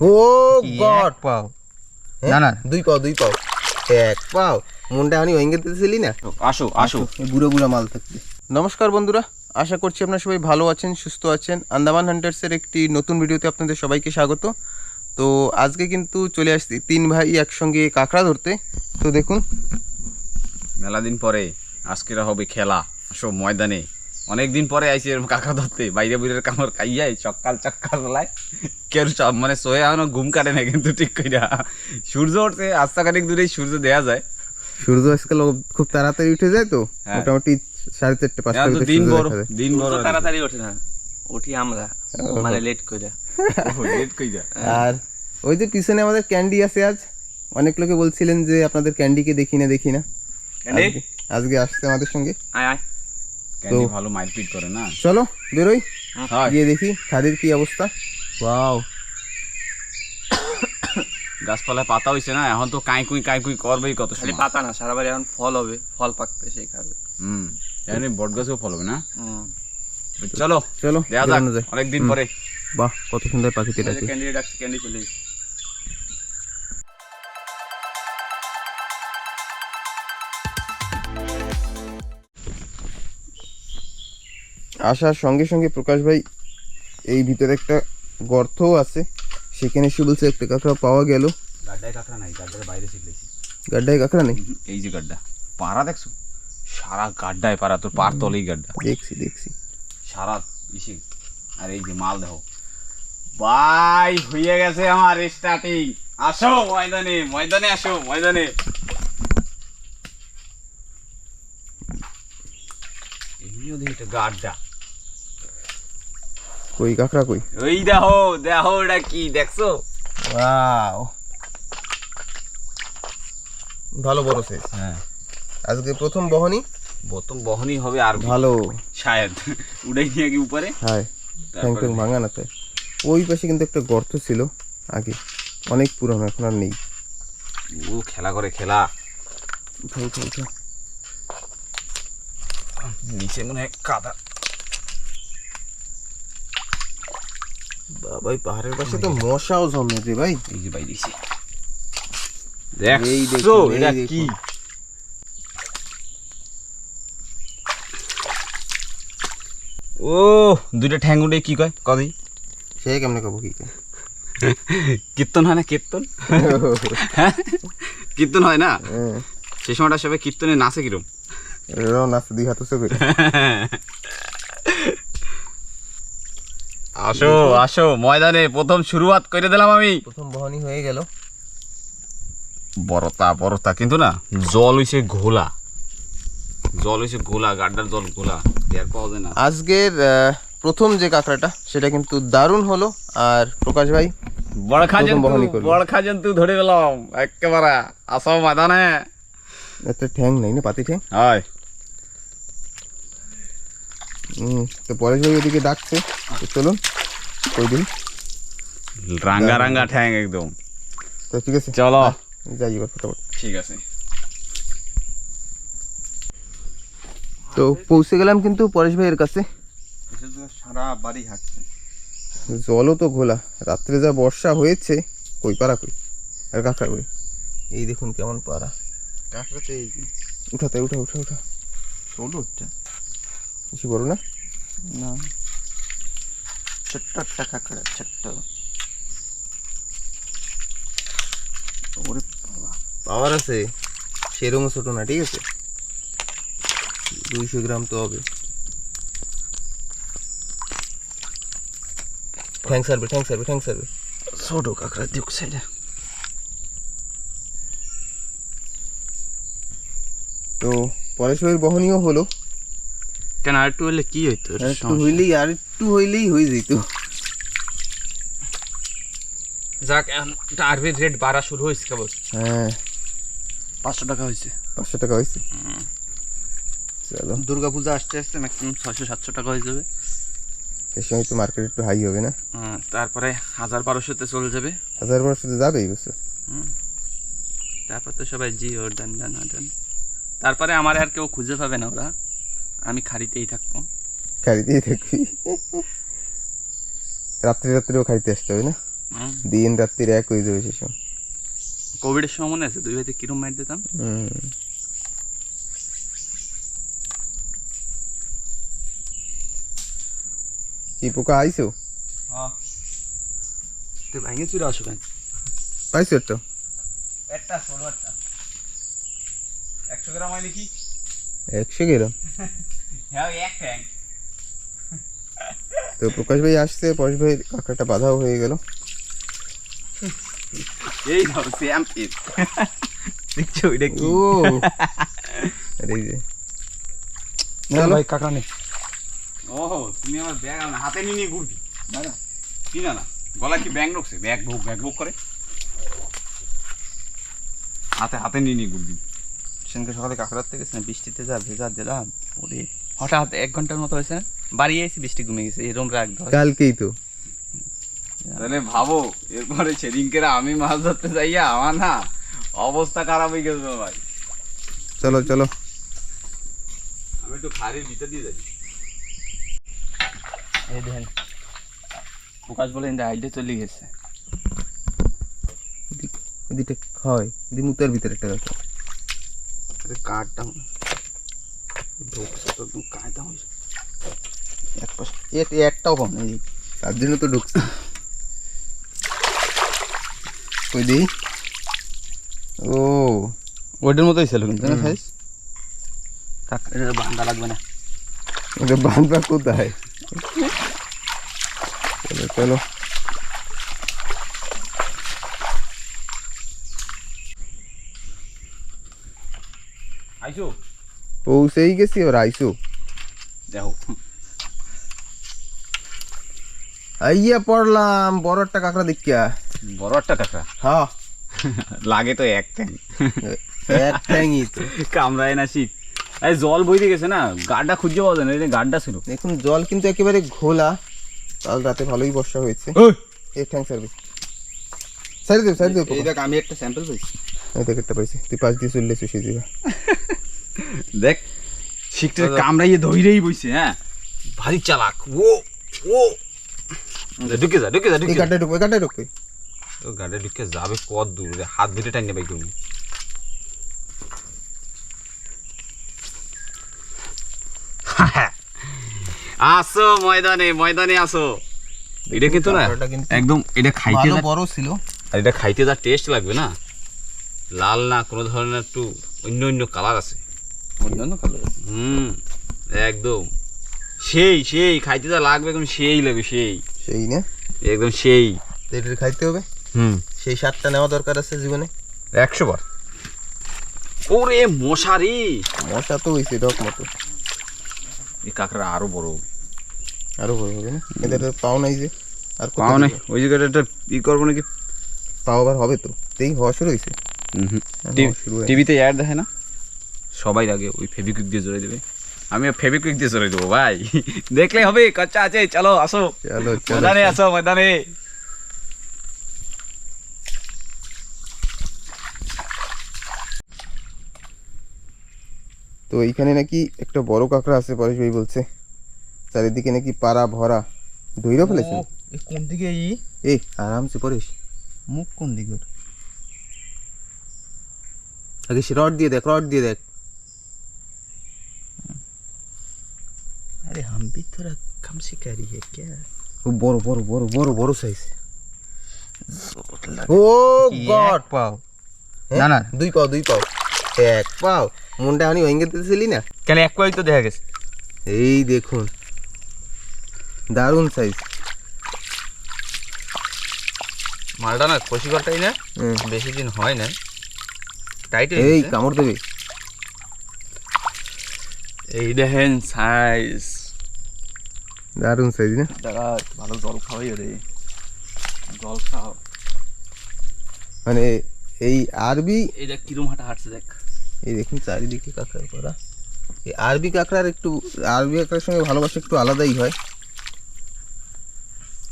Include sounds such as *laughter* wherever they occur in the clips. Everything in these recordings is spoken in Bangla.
ও গড। পাও। না না। দুই পাও দুই পাও। এক পাও। মনটা আমি ওয়েঙ্গে দিতেছিলি না? আসো আসো এই বুড়ো বুড়ো মাল থাকবে নমস্কার বন্ধুরা আশা করছি আপনারা সবাই ভালো আছেন সুস্থ আছেন। আন্দামান হান্টার্সের একটি নতুন ভিডিওতে আপনাদের সবাইকে স্বাগত। তো আজকে কিন্তু চলে আসছি তিন ভাই একসঙ্গে কাঁকড়া ধরতে। তো দেখুন। মেলা দিন পরে আজকেরা হবে খেলা। আসো ময়দানে। অনেক দিন পরে আইছি এরকম কাকা ধরতে বাইরে বুড়ের কামড় খাইয়াই চক্কাল চক্কাল বেলায় কেউ সব মানে সোয়ে এখনও ঘুম কাটে না কিন্তু ঠিক কইরা। সূর্য উঠছে আস্তাখানিক দূরেই সূর্য দেয়া যায়। সূর্য আজকাল খুব তাড়াতাড়ি উঠে যায় তো? হ্যাঁ। মোটামুটি সাড়ে চারটে পাঁচটা দিন বড় দিন বড় তাড়াতাড়ি ওঠে না। উঠি আমরা। মানে লেট করে লেট কইরা। আর ওই যে পিছনে আমাদের ক্যান্ডি আছে আজ অনেক লোকে বলছিলেন যে আপনাদের ক্যান্ডিকে দেখি না দেখি না। ক্যান্ডি? আজকে আসছে আমাদের সঙ্গে। আয় আয়। ক্যান্ডি ভালো মারপিট করে না? চলো বেরোই। গিয়ে দেখি খাদির কি অবস্থা। ওয়াও। গাছপালায় পাতা হইছে না? এখন তো কাই কুই কাই কুই করবেই কত খালি সময়। পাতা না সারা বাড়ি এখন ফল হবে ফল পাকবে সেই খাবে। হুম এখানে বট গাছও ফল হবে না? চলো চলো দেয়া যাক অনেকদিন পরে। বাহ কত সুন্দর পাখিতে ডাকে ক্যান্ডি ডাকছে ক্যান্ডি চলে আসার সঙ্গে সঙ্গে প্রকাশ ভাই এই ভিতরে একটা গর্তও আছে। সেখানে সে বলছে একটা কাঁকড়া পাওয়া গেল। গাড্ডায় কাঁকড়া নাই গাড্ডার বাইরে শিখলেছি গাড্ডায় কাঁকড়া নেই? এই যে গাড্ডা। পাড়া দেখছ? সারা গাড্ডায় পাড়া তোর পার তলেই গাড্ডা। দেখছি দেখছি। সারা ইসে আর এই যে মাল দেখো। ভাই হয়ে গেছে আমার স্টার্টিং আসো ময়দানে ময়দানে আসো ময়দানে। এমনিও দেখি গাড্ডা। কই কাঁকড়া কই? ওই দেখো দেখো এটা কি দেখছ? ওয়াও। ভালো বড় সাইজ হ্যাঁ। আজকে প্রথম বহনি প্রথম বহনই হবে আর ভালো। শায়দ। উড়াই নিয়ে গিয়ে উপরে। হাই ঠ্যাং তারপরে ট্যাং ভাঙা না ওই পাশে কিন্তু একটা গর্ত ছিল আগে। অনেক পুরনো এখন আর নেই। ও খেলা করে খেলা। নিচে মনে হয় কাদা। বাবাই পাহাড়ের পাশে তো মশাও জন্মে রে ভাই। এই যে এসে এই দেখছ এটা কি? ও দুইটা ঠ্যাং উঠে কি কয়? কদি। সে কেমনে কব কি? কীর্তন হয় না কীর্তন? হ্যাঁ? কীর্তন হয় না? হ্যাঁ। সে সময়টা সবাই কীর্তনে নাচে কিরম? নাচতে দিই হাত *laughs* আসো আসো ময়দানে প্রথম শুরুয়াত করে দিলাম আমি। প্রথম বহনি হয়ে গেল। বড়তা বড়তা কিন্তু না জল হইছে ঘোলা। জল হইছে ঘোলা গাড্ডার জল ঘোলা টের পাওয়া যায় না। আজকের প্রথম যে কাঁকড়াটা সেটা কিন্তু দারুণ হলো। আর প্রকাশ ভাই বড় খাজন প্রথম বহনি করল। বড় খাজন ধরে গেলাম একেবারে আসো ময়দানে। একটা ঠ্যাং নেই না পাতি ঠ্যাং? হয়। তো পরেশ ভাই ওদিকে ডাকছে তো চলুন ওই দিন। রাঙ্গা রাঙ্গা ঠ্যাং একদম। তো ঠিক আছে চলো। যাই এবার ফটাফট। ঠিক আছে। তো পৌঁছে গেলাম কিন্তু পরেশ ভাইয়ের কাছে। সারা বাড়ি হাঁটছে। জলও তো ঘোলা রাত্রে যা বর্ষা হয়েছে কই পারা কই? আর কাঁকড়া কই? এই দেখুন কেমন পারা কাঁকড়াতে এই উঠাতে উঠা উঠা উঠা। ষোলোটা বেশি বড় না? না। ছোট্ট একটা কাঁকড়া ছোট্ট। ওরে বাবা। পাওয়ার আছে? সেরকম ছোট না ঠিক আছে? দুইশো গ্রাম তো হবে। ঠ্যাং সারবে ঠ্যাং সারবে ঠ্যাং সারবে। ছোট কাঁকড়া দিক সাইডে। তো পরেশ ভাইয়ের বহনীয় হলো। কেন আর একটু হলে কি হইতো? একটু হইলেই আর একটু হইলেই হয়ে যেত। যাক আরবির রেট বাড়া শুরু হয়েছে কেবল। হ্যাঁ। পাঁচশো টাকা হয়েছে। পাঁচশো টাকা হয়েছে? চলো। দুর্গা পূজা আসতে আসতে ম্যাক্সিমাম ছয়শো সাতশো টাকা হয়ে যাবে। এর সময় তো মার্কেট একটু হাই হবে না? তারপরে হাজার বারোশোতে চলে যাবে। হাজার বার শুধু যাবে এই বছর তারপর তো সবাই জি ওর দেন দেন ওর দেন তারপরে আমার আর কেউ খুঁজে পাবে না ওরা। আমি খাড়িতেই থাকব। খাড়িতেই থাকবি। রাত্রে রাত্রেও খাইতে আসতে হবে না? দিন রাত্রির এক হয়ে যাবে সে সময় কোভিডের সময় মনে আছে? দুই ভাইতে কিরম মাইর দিতাম? কি পোকা আইছো? তুই ভাঙে চুরে আসো কেন? পাইছো একটা? একটা ষোলো একটা। একশো গ্রাম হয় নাকি? একশো গ্রাম? হ্যাঁ তো প্রকাশ ভাই আসছে প্রকাশ ভাই কাঁকড়াটা বাধাও হয়ে গেল। এই নাও শ্যাম পিস দেখছ এটা কি? ও। *laughs* আরে যে। ভাই নে। ও তুমি আমার ব্যাগ আমার হাতে নিয়ে নিয়ে ঘুরবি। না না কি না না গলা কি ব্যাগ ঢুকছে ব্যাগ বুক ব্যাগ বুক করে। হাতে হাতে নিয়ে নিয়ে ঘুরবি। সেদিনকে সকালে কাকড়ার থেকে বৃষ্টিতে যা ভেজা দিলাম ওরে হঠাৎ এক ঘণ্টার মতো হয়েছে বাড়ি এসে বৃষ্টি কমে গেছে এরম রাগ কালকেই তো। তাহলে ভাবো এরপরে সেদিনকে আমি মাছ ধরতে যাইয়া আমার না অবস্থা খারাপ হয়ে গেছে ভাই। চলো চলো। আমি একটু খাড়ির ভিতর দিয়ে যাই। এই দেখেন প্রকাশ বলে ইন্দা আইডে চলে গেছে। ওদিকটা হয় দি মুতার ভিতরে একটা কাঠটা ঢুকছে তো একদম কায়দা হয়েছে এক পাশে এ- এ একটাও কম নেই তার জন্য তো ঢুকছে ওই দিই ও ওইটার মতোই ছিল কিন্তু হুম। সাইজ থাক এটা বান্ধা লাগবে না ওটা বাঁধবা কোথায় চলো চলো আইসো পৌঁছেই গেছি ওর আইসো দেখো আইয়া পড়লাম বড় একটা কাঁকড়া দেখিয়া বড় একটা কাঁকড়া হ্যাঁ লাগে তো এক ট্যাঙ্ক এক ট্যাঙ্গি তো কামড়ায় না শীত এই জল বইতে গেছে না গাড্ডা খুঁজে পাওয়া যায় না এই গাড্ডা ছিল দেখুন জল কিন্তু একেবারে ঘোলা কাল রাতে ভালোই বর্ষা হয়েছে এই ট্যাঙ্ক সার্ভিস সাইড দেব সাইড দেব এই দেখ আমি একটা স্যাম্পল পাইছি এই দেখ একটা পাইছি তুই পাশ দিয়ে চললে শুষে দিবা দেখ শিখতে কামড়াইয়ে ধইরেই বইছে হ্যাঁ। ভারী চালাক ও ও। ঢুকে যা ঢুকে যা ঢুকে যা। কাটায় ঢুকবে এই ঢুকবে। ও গাড়ি ঢুকে যাবে কত দূর হাত ধরে টাইনে বাই করব। আসো ময়দানে ময়দানে আসো। এটা কিন্তু না একদম এটা খাইতে বড় ছিল। আর এটা খাইতে যা টেস্ট লাগবে না। লাল না কোনো ধরনের একটু অন্য অন্য কালার আছে। অন্যান্য কালার হুম একদম। সেই সেই খাইতে যা লাগবে একদম সেই লাগবে সেই। সেই না? একদম সেই। তো খাইতে হবে? হুম। সেই সাতটা নেওয়া দরকার আছে জীবনে? একশো বার। ওরে মশারি! মশা তো হয়েছে ডক মতো। এই কাঁকড়া আরও বড় হবে। আরও বড় হবে না? এদের পাও নাই যে। আর পাও নাই? ওই জায়গাটা একটা ই করব নাকি? পাও আবার হবে তো। এই হওয়া শুরু হয়েছে টিভি- শুরু টিভিতে অ্যাড দেখে না? সবাই আগে ওই ফেবিকুইক দিয়ে জড়াই দেবে। আমি ফেবিকুইক দিয়ে জড়াই দেবো ভাই। দেখলে হবে কচ্চা আছে চলো আসো। ময়দানে আসো ময়দানে। তো এইখানে নাকি একটা বড় কাঁকড়া আছে পরেশ ভাই বলছে। চারিদিকে নাকি পাড়া ভরা। ধৈর্য ফেলেছে কোন দিকে ই এই আরামসে পরেশ। মুখ কোন দিকে আগে সে রড দিয়ে দেখ রড দিয়ে দেখ। अरे हम भी थोड़ा कम शिकारी है क्या ও বড় বড় বড় বড় বড় সাইজ जोर लगा ও গড পাও না না দুই পাও দুই পাও এক পাও মনটা আমি ভেঙে দিতেছিলি না কেন এক পাই তো দেখা গেছে এই দেখুন দারুণ সাইজ মালটা না খসিকরটাই না বেশি দিন হয় না টাইট এই কামড় দেবে এই দেখেন সাইজ দারুণ সাইজ না? দাদা ভালো জল খাওয়াই রে জল খাও। মানে এই আরবি এই দেখ কিরম হাঁটা হাঁটছে দেখ। এই দেখুন চারিদিকে কাঁকড়া করা এই আরবি কাঁকড়ার একটু আরবি কাঁকড়ার সঙ্গে ভালোবাসা একটু আলাদাই হয়।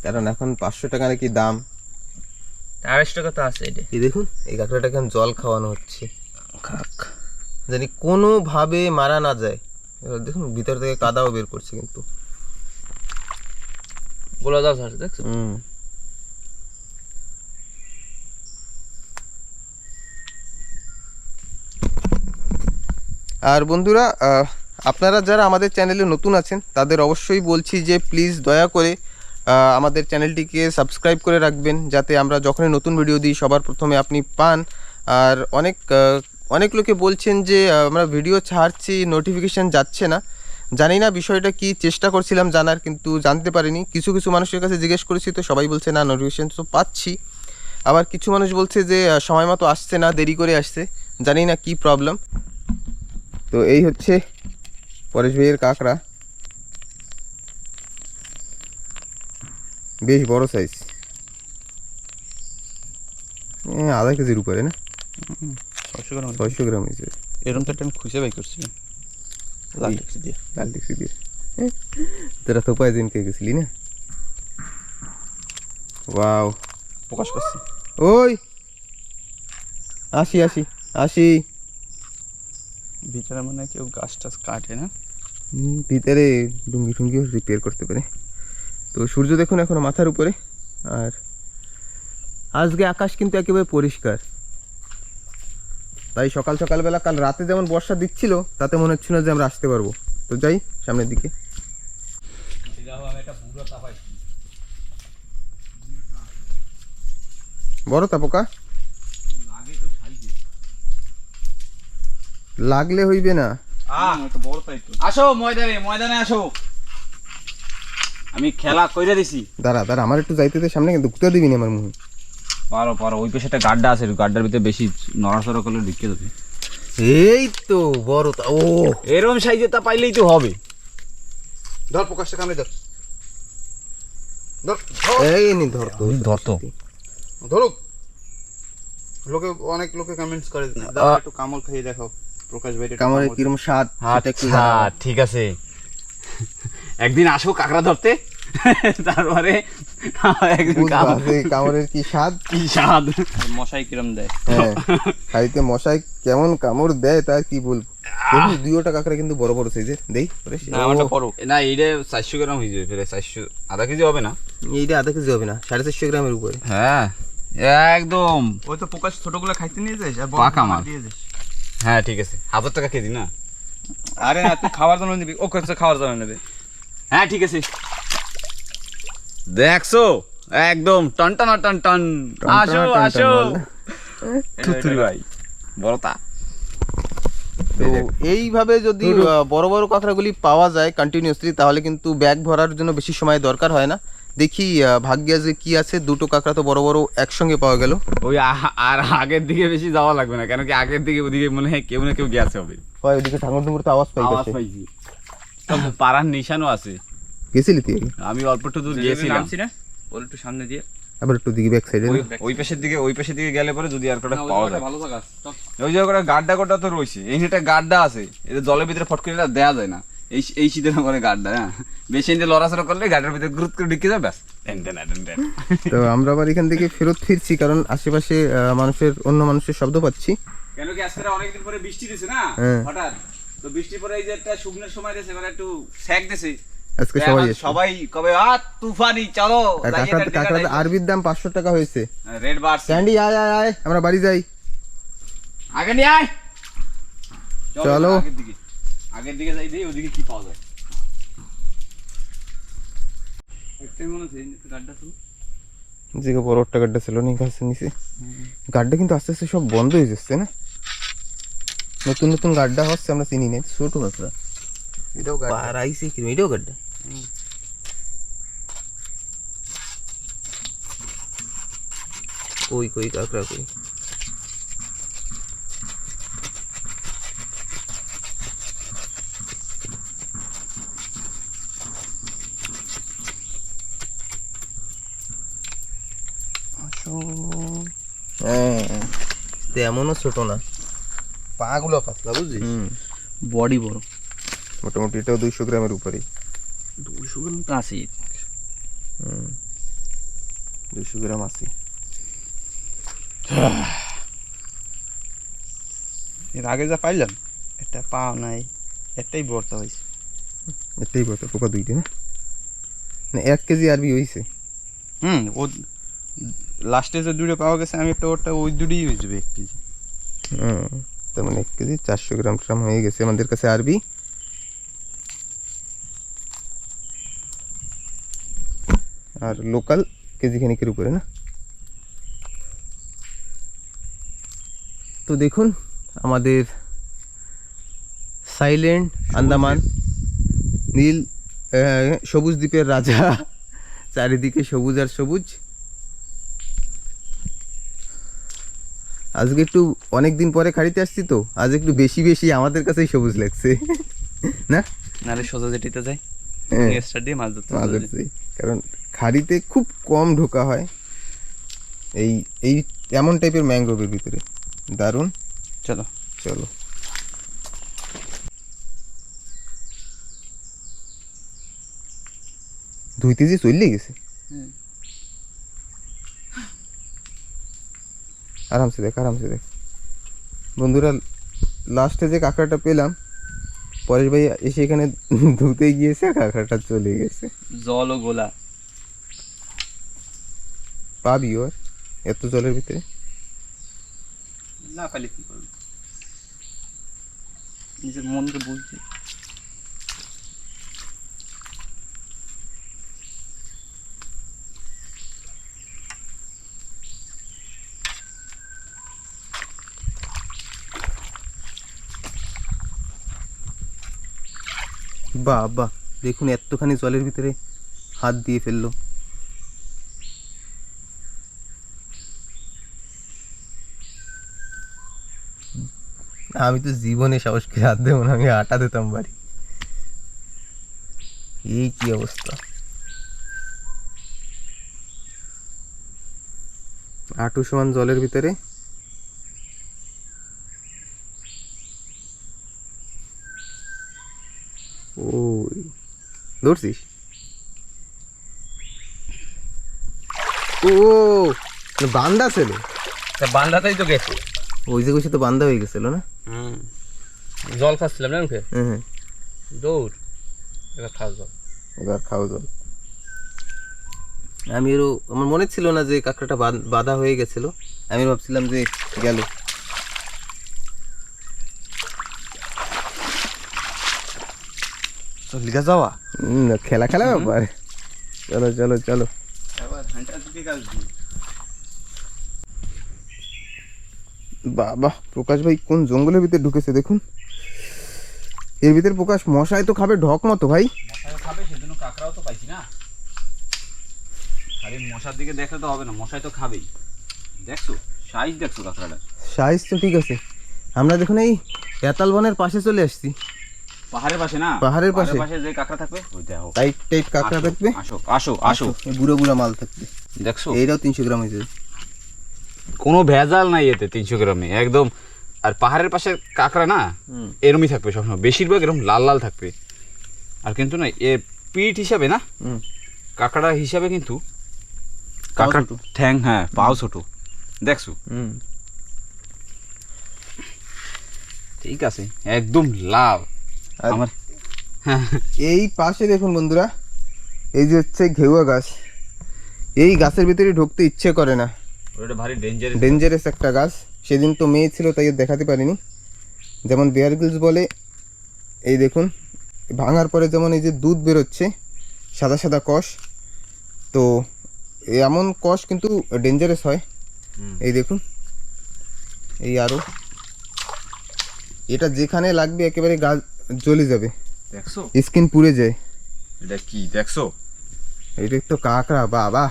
কারণ এখন পাঁচশো টাকা নাকি দাম। আড়াইশো টাকা তো আছে এটা। এই দেখুন এই কাঁকড়াটাকে এখন জল খাওয়ানো হচ্ছে। খাক জানি কোনোভাবে মারা না যায়। এবার দেখুন ভিতর থেকে কাদাও বের করছে কিন্তু। গোলা দাস আছে দেখছ? আর বন্ধুরা আপনারা যারা আমাদের চ্যানেলে নতুন আছেন, তাদের অবশ্যই বলছি যে প্লিজ দয়া করে আমাদের চ্যানেলটিকে সাবস্ক্রাইব করে রাখবেন, যাতে আমরা যখনই নতুন ভিডিও দিই, সবার প্রথমে আপনি পান। আর অনেক অনেক লোকে বলছেন যে আমরা ভিডিও ছাড়ছি, নোটিফিকেশান যাচ্ছে না। জানি না বিষয়টা কি চেষ্টা করছিলাম জানার কিন্তু জানতে পারিনি। কিছু কিছু মানুষের কাছে জিজ্ঞেস করেছি তো সবাই বলছে না নোটিফিকেশান তো পাচ্ছি। আবার কিছু মানুষ বলছে যে সময় মতো আসছে না দেরি করে আসছে। জানি না কি প্রবলেম তো এই হচ্ছে পরেশ ভাইয়ের কাঁকড়া। বেশ বড় সাইজ আধা কেজির উপরে না? ছশো গ্রাম ছয়শো গ্রাম হয়েছে। এরকম তো একটা আমি খুঁজে বাই করছিলাম লাল ট্যাক্সি দিয়ে। লাল ট্যাক্সি দিয়ে। তোরা তো পায় দিন কে গেছিলি না? ওয়াও। প্রকাশ করছি। ওই। আসি আসি আসি। ভিতরে মানে কেউ গাছ টাছ কাটে না? ভিতরে ডুঙ্গি টুঙ্গিও রিপেয়ার করতে পারে। তো সূর্য দেখুন এখনও মাথার উপরে। আর আজকে আকাশ কিন্তু একেবারে পরিষ্কার। তাই সকাল সকালবেলা কাল রাতে যেমন বর্ষা দিচ্ছিল তাতে মনে হচ্ছিল যে আমরা আসতে পারব। তো যাই সামনের দিকে। বড় তা পোকা? লাগলে হইবে না। আসো ময়দানে ময়দানে আসো। আমি খেলা কইরে দিছি। দাঁড়া দাঁড়া আমার একটু যাইতে সামনে কিন্তু ঢুকতে দিবি না আমার মুখে পারো পারো। ওই পাশে একটা গাড্ডা আছে গাড্ডার ভিতরে বেশি নড়াচড়া করলে ঢুকে দেবে এই তো বড় তা ও। এরকম সাইজে তা পাইলেই তো হবে। ধর প্রকাশটা কামড়ে ধর। ধর এই নি ধর তো ধর তো। ধরুক। লোকে অনেক লোকে কমেন্টস করে একটু কামড় খাইয়ে দেখাও প্রকাশ ভাই একটু কিরম স্বাদ সেটা একটু ঠিক আছে। *laughs* একদিন আসো কাকড়া ধরতে। *laughs* তারপরে একদিন কামড়ের কি স্বাদ? কি স্বাদ? মশাই কিরম দেয়? হ্যাঁ খাইতে মশাই কেমন কামড় দেয় তা কি বলব দুইটা কাঁকড়া কিন্তু বড় বড় সাইজের দেই না আমারটা বড় না এইটা চারশো গ্রাম হয়ে যাবে প্রায় চারশো আধা কেজি হবে না? এইটা আধা কেজি হবে না সাড়ে চারশো গ্রামের উপরে। হ্যাঁ একদম। ওই তো প্রকাশ ছোটগুলো খাইতে নিয়ে যাস আর পাকা মাল। হ্যাঁ ঠিক আছে। হাজার টাকা কেজি না? আরে না তুই খাওয়ার জন্য নিবি। ও খাওয়ার জন্য নেবে। হ্যাঁ ঠিক আছে। দেখছ? একদম টন টন টন টন। আসো আসো। থুতুরি ভাই বড়তা তো এইভাবে যদি বড় বড় কাঁকড়াগুলি পাওয়া যায় কন্টিনিউসলি তাহলে কিন্তু ব্যাগ ভরার জন্য বেশি সময় দরকার হয় না। দেখি ভাগ্যে যে কি আছে দুটো কাঁকড়া তো বড় বড় একসঙ্গে পাওয়া গেল। ওই আর আগের দিকে বেশি যাওয়া লাগবে না কেন কি আগের দিকে ওদিকে মনে হয় কেউ না কেউ গেছে হবে। ওদিকে ঠাকুর টুকুর তো আওয়াজ পাইছি। পাড়ার নিশানও আছে। গেছিলি তুই? আমি অল্প একটু দূর গিয়েছিলাম। না ওর একটু সামনে দিয়ে। আবার একটু দিকে ব্যাক সাইডে ওই পাশের দিকে ওই পাশের দিকে গেলে পরে যদি আর কটা পাওয়া যায়। ভালো জায়গা ওই জায়গাটা গাড্ডা গোটা তো রয়েছে। এই একটা গাড্ডা আছে এটা জলের ভিতরে ফট করে এটা দেয়া যায় না। এই এই শীতের করে গাড্ডা হ্যাঁ। বেশি এনে লড়াচড়া করলে গাড্ডার ভিতরে গুরুত করে ঢুকে যাবে ব্যাস। তো আমরা আবার এখান থেকে ফেরত ফিরছি কারণ আশেপাশে মানুষের অন্য মানুষের শব্দ পাচ্ছি। কেন কি আজকে অনেকদিন পরে বৃষ্টি দিছে না হ্যাঁ। হঠাৎ? তো বৃষ্টির পরে এই যে একটা শুকনোর সময় দিয়েছে এবার একটু স্যাক দিছে। আজকে সবাই সবাই কবে আ তুফানি চলো কাঁকড়া আরবির দাম পাঁচশো টাকা হয়েছে। রেড বার স্যান্ডি আয় আয় আয় আমরা বাড়ি যাই। আগে নিয়ে আয়। চলো। আগের দিকে। আগের দিকে যাই দিই ওদিকে কি পাওয়া যায়। গাড্ডা বড় একটা গাড্ডা ছিল নি গাছের নিচে গাড্ডা কিন্তু আস্তে আস্তে সব বন্ধ হয়ে যাচ্ছে না? নতুন নতুন গাড্ডা হচ্ছে আমরা চিনি না ছোট কাঁকড়া এটাও পার আইসে কি এটাও গাড্ডা কই কই কাঁকড়া কই হ্যাঁ তেমনও ছোট না পাগুলো পাতলা বুঝছিস হুম বডি বড় মোটামুটি এটাও দুইশো গ্রামের উপরেই। দুশো গ্রাম তো আছেই। দুইশো গ্রাম আছে এর আগে যা পাইলাম একটা পাও নাই একটাই বর্তা হয়েছে। এটাই বলতো পোকা দুইটা না? না এক কেজি আরবি হয়েছে। হুম ও লাস্টে যে দুটো পাওয়া গেছে আমি একটা ওটা ওই দুটোই হয়ে যাবে এক কেজি। হুম তার মানে এক কেজি চারশো গ্রাম ট্রাম হয়ে গেছে আমাদের কাছে আরবি। আর লোকাল কেজি খানিকের উপরে না? তো দেখুন আমাদের সাইলেন্ট আন্দামান নীল সবুজ দ্বীপের রাজা চারিদিকে সবুজ আর সবুজ। আজকে একটু অনেক দিন পরে খাড়িতে আসছি তো আজ একটু বেশি বেশি আমাদের কাছেই সবুজ লাগছে না? নাহলে সোজা যেটিতে যাই হ্যাঁ, স্টার দিয়ে মাছ ধরতে মাছ ধরতে। কারণ খাড়িতে খুব কম ঢোকা হয়। এই এই এমন টাইপের ম্যাঙ্গ্রোভের ভিতরে। দারুণ। চলো। চলো। ধুইতে যে চললে গেছে? আরামসে দেখ আরামসে দেখ। বন্ধুরা লাস্টে যে কাঁকড়াটা পেলাম পরেশ ভাই এসে এখানে ধুতে গিয়েছে কাঁকড়াটা চলে গেছে। জল ও গোলা। পাবি ওর? এত জলের ভিতরে? না পাইলে কি করবি? নিজের মনকে বুঝছি বাহ বাহ। দেখুন এতখানি জলের ভিতরে হাত দিয়ে ফেলল। আমি তো জীবনে সাহসকে হাত দেবো না আমি আটা দিতাম বাড়ি। এই কি অবস্থা? আটু সমান জলের ভিতরে? ওই ধরছিস? ও বান্দা ছিল। বান্দাতেই তো গেছে। ওই যে কইছে তো বান্দা হয়ে গেছিল না? জল খাচ্ছিলাম না মুখে দৌড় এবার খাওয়া জল। এবার খাও জল। আমি এরও আমার মনে ছিল না যে কাঁকড়াটা বাঁধা হয়ে গেছিল। আমি ভাবছিলাম যে গেল। লিখা যাওয়া? খেলা খেলা ব্যাপার। চলো চলো চলো। এবার হাঁটা দিকে কাজ বাবা প্রকাশ ভাই কোন জঙ্গলের ভিতরে ঢুকেছে দেখুন। এর ভিতরে প্রকাশ মশাই তো খাবে ঢক মতো ভাই। মশাইও খাবে সেজন্য কাঁকড়াও তো পাইছি না। খালি মশার দিকে দেখলে তো হবে না মশাই তো খাবেই। দেখছ? সাইজ দেখছ কাঁকড়াটা? সাইজ তো ঠিক আছে। আমরা দেখুন এই এতাল বনের পাশে চলে আসছি। পাহাড়ের পাশে না? পাহাড়ের পাশে? পাশে যে কাঁকড়া থাকবে ওই দেখো। টাইট টাইট কাঁকড়া থাকবে। আসো আসো আসো। এই বুড়ো বুড়ো মাল থাকবে। দেখছ? এইটাও তিনশো গ্রাম হয়েছে। কোনো ভেজাল নাই এতে তিনশো গ্রামে একদম। আর পাহাড়ের পাশে কাঁকড়া না এরমই থাকবে সবসময়। বেশিরভাগ এরকম লাল লাল থাকবে। আর কিন্তু না এ পিঠ হিসাবে না কাঁকড়া হিসাবে কিন্তু কাঁকড়া ঠ্যাং হ্যাঁ পাও ছোট। দেখছ? ঠিক আছে একদম লাভ আমার হ্যাঁ এই পাশে দেখুন বন্ধুরা এই যে হচ্ছে ঘেউয়া গাছ। এই গাছের ভিতরে ঢুকতে ইচ্ছে করে না। ওটা ভারী ডেঞ্জার ডেঞ্জারাস একটা গাছ। সেদিন তো মেয়ে ছিল তাই দেখাতে পারিনি। যেমন বেয়ার গ্রিলস বলে এই দেখুন ভাঙার পরে যেমন এই যে দুধ বেরোচ্ছে সাদা সাদা কষ তো এমন কষ কিন্তু ডেঞ্জারাস হয়। এই দেখুন এই আরও এটা যেখানে লাগবে একেবারে গাছ জ্বলে যাবে। দেখছ? স্কিন পুড়ে যায়। এটা কি দেখছ? এটা তো কাঁকড়া বাবা।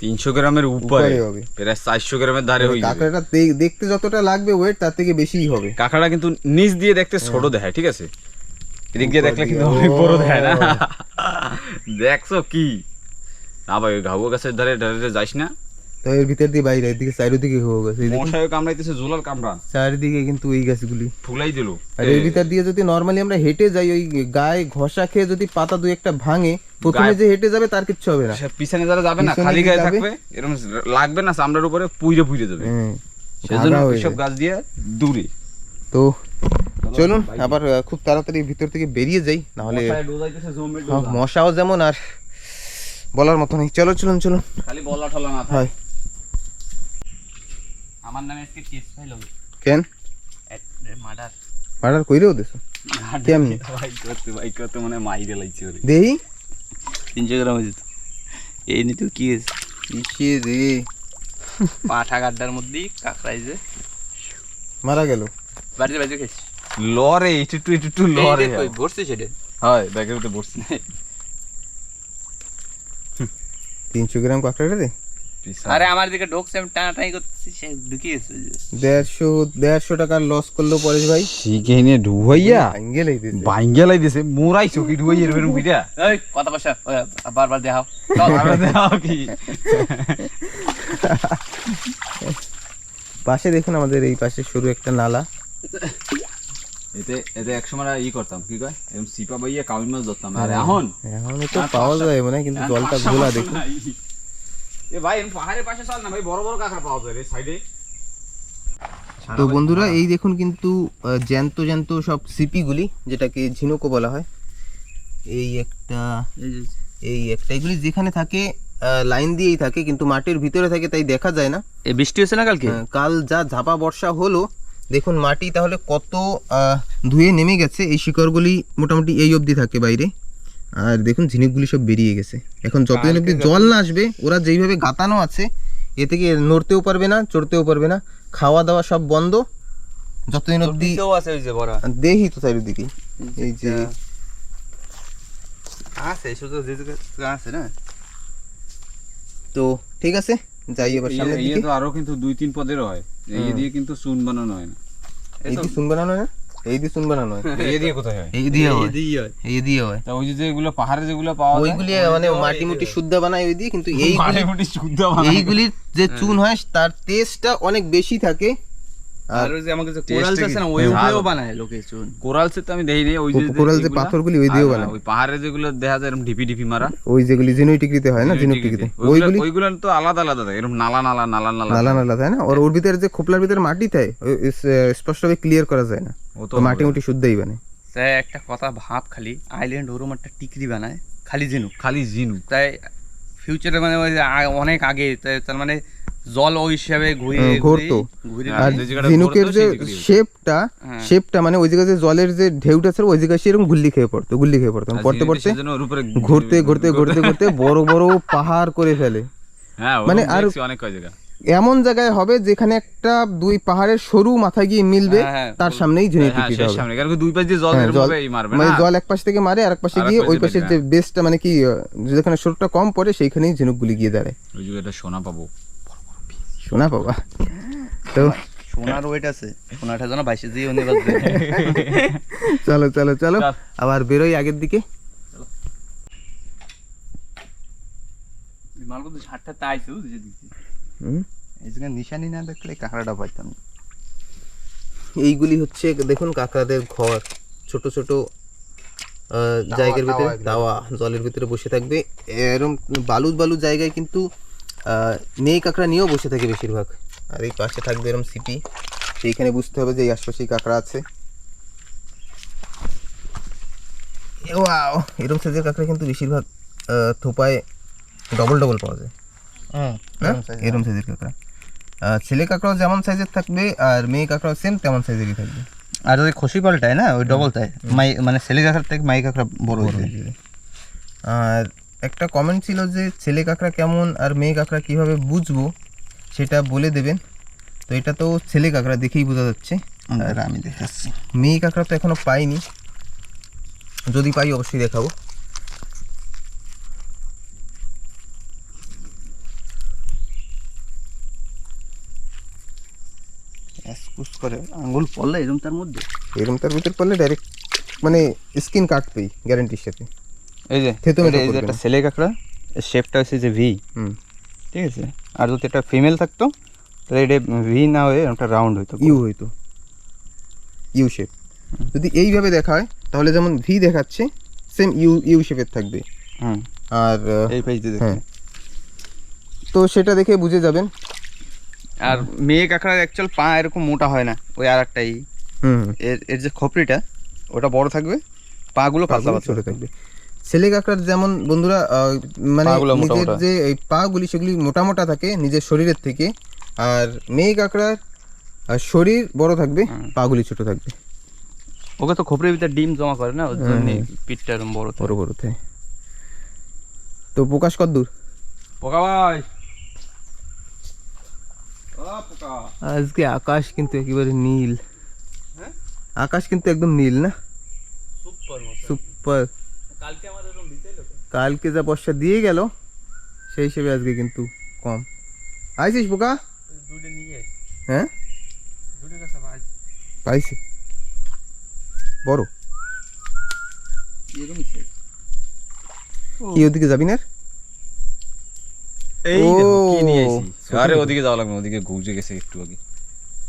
তিনশো গ্রামের উপরে হবে। প্রায় চারশো গ্রামের ধারে হয়ে কাঁকড়াটা দেখতে যতটা লাগবে ওয়েট তার থেকে বেশিই হবে। কাঁকড়া কিন্তু নিচ দিয়ে দেখতে ছোট দেখায় ঠিক আছে? এদিক দিয়ে দেখলে কিন্তু অনেক বড় দেখায় না? *laughs* দেখছ কি? না ভাই ওই ঘাবু গাছের ধারে ধারে যাইস না। তো এর ভিতর দিয়ে বাইরে এদিকে চারিদিকে হয়ে গেছে। মশাইও কামড়াইতেছে জোলাল কামড়া চারিদিকে কিন্তু এই গাছগুলি। ফুলাই দিল। আর এর ভিতর দিয়ে যদি নর্মালি আমরা হেঁটে যাই ওই গায়ে ঘষা খেয়ে যদি পাতা দুই একটা ভাঙে প্রথমে যে হেঁটে যাবে তার কিচ্ছু হবে না। পিছনে যারা যাবে না খালি গায়ে থাকবে এরকম লাগবে না চামড়ার উপরে পুইরে পুইরে যাবে। হ্যাঁ, সেজন্য সব গাছ দিয়ে দূরে। তো চলুন আবার খুব তাড়াতাড়ি ভিতর থেকে বেরিয়ে যাই নাহলে মশায়। মশাও যেমন আর বলার মতো নেই। চলো চলুন চলুন। খালি বলা ঠলা না হয়। আমার নামে আজকে কেস ফাইল হবে। কেন? মার্ডার মার্ডার কইরেও দেছো? কেমনি? ভাই করতে ভাই করতে মানে মাইরে লাগছে ওরে। দেই? তিনশো গ্রাম তো। এই নিতে কি হয়েছে? ইসে রে। পাঠা গাড্ডার কাঁকড়াই মারা গেল। বাড়িতে বাড়িতে খেয়েছি। লরে একটু একটু একটু একটু লরে সেটা? হয় ব্যাগের তিনশো গ্রাম কাঁকড়াটা রে আরে আমার দিকে ঢোকছে আমি টানাটানি করতেছি সে ঢুকিয়েছে দেড়শো দেড়শো টাকার লস করল পরেশ ভাই। শিখে নিয়ে ঢুয়াইয়া আঙ্গেল এই দিছে বাইঙ্গা লাই দিছে মোরাই চকি ঢুয়াই এই কথা পয়সা বারবার দেখাও। আমরা দেখাও কি? পাশে দেখুন আমাদের এই পাশে সরু একটা নালা। এতে এতে এক সময় ই করতাম কি কয়? এরকম সিপা বাইয়া কাউন মাছ ধরতাম। আর এখন? এখন তো পাওয়া যায় মানে কিন্তু জলটা ঘোলা দেখুন। এ ভাই পাহাড়ের পাশে চল না ভাই বড় বড় কাঁকড়া পাওয়া যায় রে সাইডে তো বন্ধুরা এই দেখুন কিন্তু জ্যান্ত জ্যান্ত সব সিপিগুলি যেটাকে ঝিনুকও বলা হয়। এই একটা এই একটা এগুলি যেখানে থাকে লাইন দিয়েই থাকে কিন্তু মাটির ভিতরে থাকে তাই দেখা যায় না। এ বৃষ্টি হয়েছে না কালকে? হ্যাঁ, কাল যা ঝাপা বর্ষা হলো দেখুন মাটি তাহলে কত ধুয়ে নেমে গেছে এই শিকড়গুলি মোটামুটি এই অবধি থাকে বাইরে। আর দেখুন ঝিনুকগুলি সব বেরিয়ে গেছে। এখন যতদিন অবধি জল না আসবে ওরা যেইভাবে গাতানো আছে এ থেকে নড়তেও পারবে না চড়তেও পারবে না। খাওয়া দাওয়া সব বন্ধ। যতদিন বড়। দেখি তো চারিদিকে। এই যে আছে শুধু যে জায়গায় আছে না? তো ঠিক আছে যাই এবার সামনের এই দিকে। তো আরও কিন্তু দুই তিন পদেরও হয়। এই দিয়ে কিন্তু চুন বানানো হয় না। এই দিয়ে চুন বানানো হয় না? এই দিয়ে চুন বানানো হয় *laughs* এই দিয়ে কোথায় হয়? এই দিয়ে হয়। এই দিয়ে হয়। তা ওই যে যেগুলো পাহাড়ে যেগুলো পাওয়া যায় ওইগুলি মানে মাটি মুটি শুদ্ধ বানায় ওই দিয়ে কিন্তু এই মাটি মুটি শুদ্ধ বানায়। এইগুলির যে চুন হয় তার টেস্টটা অনেক বেশি থাকে। আর ওই যে আমাকে যে কোরালস আছে না ওই হ্যাঁ। উপরেও বানায় লোকে চুন কোরালসে তো আমি দেখিনি ওই যে কোরাল পাথরগুলি ওই দিয়েও বানায়। ওই পাহাড়ে যেগুলো দেখা যায় এরকম ঢিপি ঢিপি মারা। ওই যেগুলি জিনুই হয় না জিনুই ওইগুলি ওইগুলো তো আলাদা আলাদা থাকে এরকম নালা নালা নালা নালা নালা নালা তাই না? আর ওর ভিতরে যে খোপলার ভিতরে মাটি থাকে স্পষ্টভাবে ক্লিয়ার করা যায় না। ও তো মাটি মুটি শুদ্ধই বানে তাই একটা কথা ভাব খালি আইল্যান্ড ওরম একটা টিকরি বানায় খালি জিনুক খালি জিনু তাই ফিউচারে মানে ওই যে অনেক আগে তার মানে জল ওই হিসাবে ঘুরে ঘুরতো। আর ঝিনুকের যে দিয়ে। শেপটা হ্যাঁ। শেপটা মানে ওই জায়গায় যে জলের যে ঢেউটা ছিল ওই জায়গায় সেরকম গুল্লি খেয়ে পড়তো গুল্লি খেয়ে পড়তো। পড়তে পড়তে ঘুরতে ঘুরতে ঘুরতে ঘুরতে *laughs* বড় বড় পাহাড় করে ফেলে। হ্যাঁ মানে আর অনেক জায়গা। এমন জায়গায় হবে যেখানে একটা দুই পাহাড়ের সরু মাথা গিয়ে মিলবে হ্যাঁ, তার সামনেই ঝিনুক হ্যাঁ হবে। সামনে কারণ দুই পাশ দিয়ে জল মারবে মানে জল এক পাশ থেকে মারে আর এক পাশে গিয়ে ওই পাশের যে বেসটা মানে কি যেখানে সরুটা কম পড়ে সেইখানেই ঝিনুকগুলি গিয়ে দাঁড়ায়। ওই জায়গাটা সোনা পাবো। শোনা বাবা। তো সোনার ওয়েট আছে। সোনাটা যেন বাইশে দিয়ে অনেক বাজবে। চলো চলো চলো। আবার বেরোই আগের দিকে। নিশানি না দেখলে কাঁকড়াটা পাইতাম। এইগুলি হচ্ছে দেখুন কাকড়াদের ঘর। ছোট ছোট আহ, জায়গার ভিতরে দাওয়া জলের ভিতরে বসে থাকবে। এরম বালু বালু জায়গায় কিন্তু মেয়ে কাঁকড়া নিয়েও বসে থাকে বেশিরভাগ। আর এই পাশে থাকবে এরম সিপি। সেইখানে বুঝতে হবে যে এই আশপাশেই কাঁকড়া আছে। ওয়াও এরম সাইজের কাঁকড়া কিন্তু বেশিরভাগ থোপায় ডবল ডবল পাওয়া যায়। না এরম সাইজের কাঁকড়া। ছেলে কাঁকড়াও যেমন সাইজের থাকবে আর মেয়ে কাঁকড়াও সেম তেমন সাইজেরই থাকবে। আর যদি খসি পাল্টায় না? ওই ডবল তাই? মাই মানে ছেলে কাঁকড়ার থেকে মাই কাঁকড়া বড় হয়েছে আর একটা কমেন্ট ছিল যে ছেলে কাঁকড়া কেমন আর মেয়ে কাঁকড়া কীভাবে বুঝব? সেটা বলে দেবেন। তো এটা তো ছেলে কাঁকড়া দেখেই বোঝা যাচ্ছে। আর আমি দেখাচ্ছি। মেয়ে কাঁকড়া তো এখনও পাইনি। যদি পাই অবশ্যই দেখাবো। স্পুস করে আঙ্গুল পড়লে এরকম তার মধ্যে? এরকম তার ভিতর পড়লে ডাইরেক্ট মানে স্কিন কাটবেই গ্যারেন্টির সাথে। এই যে এটা- এই যে একটা ছেলে কাঁকড়া শেপটা হচ্ছে যে ভি ঠিক আছে? আর যদি একটা ফিমেল থাকতো তাহলে এটা ভি না হয়ে একটা রাউন্ড হইতো ইউ হইতো। ইউ শেপ যদি এইভাবে দেখা হয় তাহলে যেমন ভি দেখাচ্ছে সেম ইউ ইউ শেপের থাকবে। হুম। আর এই পেজ দিয়ে হ্যাঁ। তো সেটা দেখে বুঝে যাবেন। আর মেয়ে কাঁকড়ার অ্যাকচুয়াল পা এরকম মোটা হয় না ওই আর একটাই হুম। এর এর যে খপরিটা ওটা বড় থাকবে পাগুলো পাতলা ছোট থাকবে। ছেলে কাঁকড়ার যেমন বন্ধুরা মানে নিজের যে এই পা গুলি সেগুলি মোটা মোটা থাকে নিজের শরীরের থেকে। আর মেয়ে কাঁকড়ার শরীর বড় থাকবে পাগুলি ছোট থাকবে। ওকে তো খোপড়ের ভিতরে ডিম জমা করে না? ওর জন্য পিঠটা এরকম বড় বড় বড় থাকে। তো প্রকাশ কদ্দূর পোকা ভাই! ও পোকা। আজকে আকাশ কিন্তু একেবারে নীল। আকাশ কিন্তু একদম নীল না? সুপার কালকে কালকে যা বর্ষা দিয়ে গেল সেই হিসেবে আজকে কিন্তু কম। আইসিস নিয়ে হ্যাঁ? দুটো কাছে ভাই। পাইছি বড়। কি ওদিকে যাবি না এই দেখো কি ও, নিয়ে আইছি ছোট আরে ওদিকে যাওয়া লাগবে ওদিকে ঘুরে গেছে একটু আগে।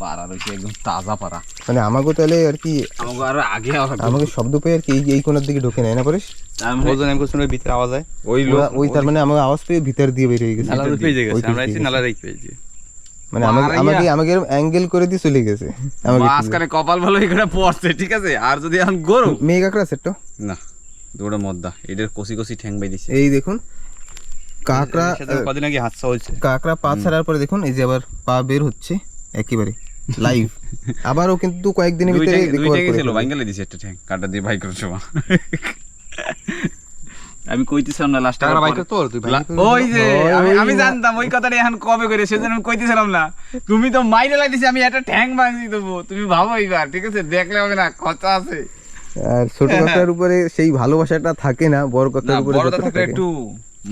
পাড়া রয়েছে একদম তাজা পাড়া। মানে আমাকে তাহলে আর কি আমাকে আরও আগে আমাকে শব্দ পেয়ে আর কি এই কোনার দিকে ঢোকে নেয় না পরে মানে ওজন আমি কোশ্চেনের ভিতরে আওয়াজ হয়। ওই লোক ওই তার মানে আমাকে আওয়াজ পেয়ে ভিতর দিয়ে বেরিয়ে গেছে নালার পেয়ে গেছে আমরা এসে। নালার পেয়েছি মানে আমাকে। আমাকে আমাকে অ্যাঙ্গেল করে দিয়ে চলে গেছে আমাকে মাঝখানে কপাল ভালো এখানে পড়ছে ঠিক আছে? আর যদি এখন গরু মেয়ে কাঁকড়া সেটটা না দৌড়ে মদ্দা এটার কষি কষি ঠ্যাং বাই দিছে। এই দেখুন কাঁকড়া কদিন আগে হাতসা হয়েছে। কাঁকড়া পা ছাড়ার পরে দেখুন এই যে আবার পা বের হচ্ছে একেবারে। লাইভ আবারও কিন্তু কয়েকদিনের ভিতরে recover করে ছিল ফেলবে। দিছে একটা ঠ্যাং কাটা দিয়ে বাইক সময় আমি কইতেছিলাম না লাস্ট টাকা বাইকে তোর তুই বাইকে ওই যে আমি আমি জানতাম ওই কথাটা এখন কবে করে সেজন্য আমি কইতেছিলাম না। তুমি তো মাইরে লাগতেছি আমি একটা ঠ্যাং ভাঙছি দেবো তুমি ভাবো এইবার ঠিক আছে? দেখলে হবে না কথা আছে। আর ছোট কাঁকড়ার উপরে সেই ভালোবাসাটা থাকে না বড় কাঁকড়ার উপরে থাকলে থাকে। একটু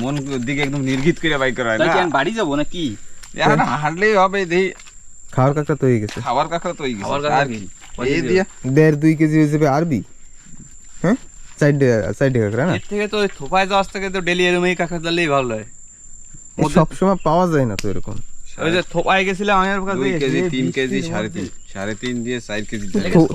মন দিকে একদম নির্গিত করে বাইক করা হয় তাই না? কি আমি বাড়ি যাব নাকি? এখন হাঁটলেই হবে দেই খাওয়ার কাঁকড়া তো হয়ে গেছে। খাবার কাঁকড়া তো হয়ে গেছে। কাঁকড়া আর কি? এই দিয়া? দেড় দুই কেজি হয়ে যাবে আরবি। হ্যাঁ? সাইডে সাইডে কাঁকড়া না? এর থেকে তো থোপায় যাওয়ার থেকে তো ডেলি এরকম এই কাকা দিলেই ভালো হয়। সব সময় পাওয়া যায় না তো এরকম। ওই যে থোপায় গেছিলাম কাছে কেজি কেজি দিয়ে চার কেজি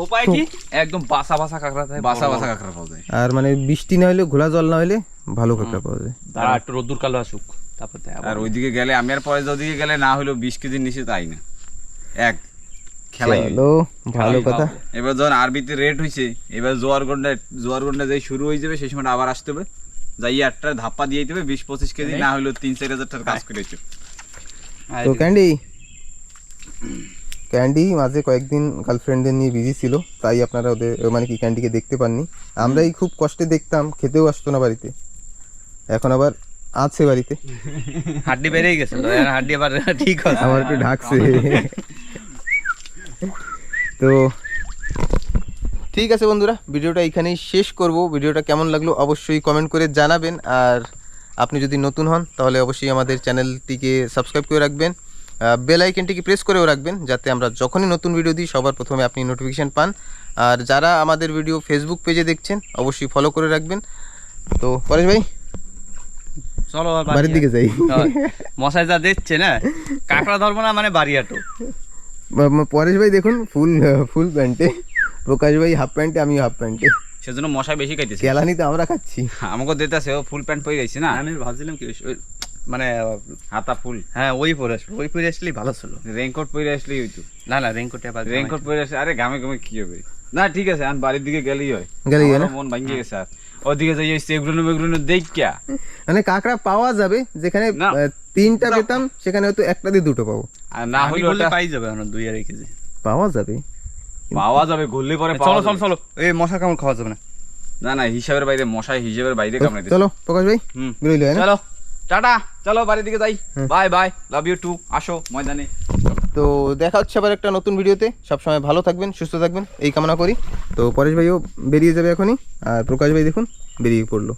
থোপায় কি? একদম বাসা বাসা কাঁকড়া থাকে বাসা বাসা কাঁকড়া পাওয়া যায়। আর মানে বৃষ্টি না হলে ঘোলা জল না হলে ভালো কাঁকড়া পাওয়া যায়। দাঁড়া একটু রোদ্দুর কালো আসুক। তারপর আর ওইদিকে গেলে আমি আর পরে ওদিকে গেলে না হলেও বিশ কেজির নিচে তাই না। এক খেলাই। চলো ভালো কথা। এবার যখন আরবিতে রেট হয়েছে এবার জোয়ার গন্ডা জোয়ার গন্ডা যাই শুরু হয়ে যাবে সেই সময় আবার আসতে হবে। যাই আটটা ধাপ্পা দিয়ে দিতে হবে বিশ পঁচিশ কেজি না হলেও তিন চার হাজার টাকার কাজ করেছে। তো ক্যান্ডি ক্যান্ডি মাঝে কয়েকদিন গার্লফ্রেন্ডদের নিয়ে বিজি ছিল তাই আপনারা ওদের মানে কি ক্যান্ডিকে দেখতে পাননি। আমরাই খুব কষ্টে দেখতাম খেতেও আসতো না বাড়িতে। এখন আবার আছে বাড়িতে। হাড্ডি বেড়েই গেছে হাড্ডি আবার ঠিক আছে আমার একটু ঢাকছে। তো ঠিক আছে বন্ধুরা ভিডিওটা এখানেই শেষ করব। ভিডিওটা কেমন লাগল অবশ্যই কমেন্ট করে জানাবেন। আর আপনি যদি নতুন হন তাহলে অবশ্যই আমাদের চ্যানেলটিকে সাবস্ক্রাইব করে রাখবেন। বেল আইকনটিকে প্রেস করেও রাখবেন যাতে আমরা যখনই নতুন ভিডিও দিই সবার প্রথমে আপনি নোটিফিকেশান পান। আর যারা আমাদের ভিডিও ফেসবুক পেজে দেখছেন অবশ্যই ফলো করে রাখবেন। তো পরেশ ভাই চলো বাড়ির দিকে যাই। মশাই যা দেখছে না কাঁকড়া ধরবো না মানে বাড়ি আটো পরেশ ভাই দেখুন ফুল ফুল প্যান্টে। প্রকাশ ভাই হাফ প্যান্টে আমি হাফ প্যান্টে। সেজন্য মশাই বেশি খাইতেছে। কেলানি তো আমরা খাচ্ছি। আমাকে দিতেছে ও ফুল প্যান্ট পরে গেছে না। আমি ভাবছিলাম কি মানে হাতা ফুল। হ্যাঁ ওই পরে আসব। ওই পরে আসলেই ভালো ছিল। রেনকোট পরে আসলেই হইতো না না রেনকোটে রেনকোট পরে আসলে আরে ঘামে ঘামে কি হবে? না ঠিক আছে আমি বাড়ির দিকে গেলেই হয়। গেলেই হয় মন ভাঙিয়ে গেছে আর। ওদিকে যাই ওই সেগুলো মেগুলো দেখ কিয়া মানে কাঁকড়া পাওয়া যাবে যেখানে তিনটা পেতাম সেখানে হয়তো একটা দিয়ে দুটো পাবো। আর না বললে ওটা পাই যাবে এখন দুই আড়াই কেজি। পাওয়া যাবে। পাওয়া যাবে ঘুরলে পরে চলো পাওয়া চলো চলো এই মশা কামড় খাওয়া যাবে না। না না হিসাবের বাইরে মশাই হিসাবের বাইরে তো কামড়াইতে চলো প্রকাশ ভাই হুম। বেরোইলো না চলো টাটা চলো বাড়ির দিকে যাই। Bye bye love you too আসো ময়দানে। তো দেখা হচ্ছে আবার একটা নতুন ভিডিওতে। সবসময় ভালো থাকবেন, সুস্থ থাকবেন, এই কামনা করি। তো পরেশ ভাইও বেরিয়ে যাবে এখনই। আর প্রকাশ ভাই দেখুন, বেরিয়ে পড়ল।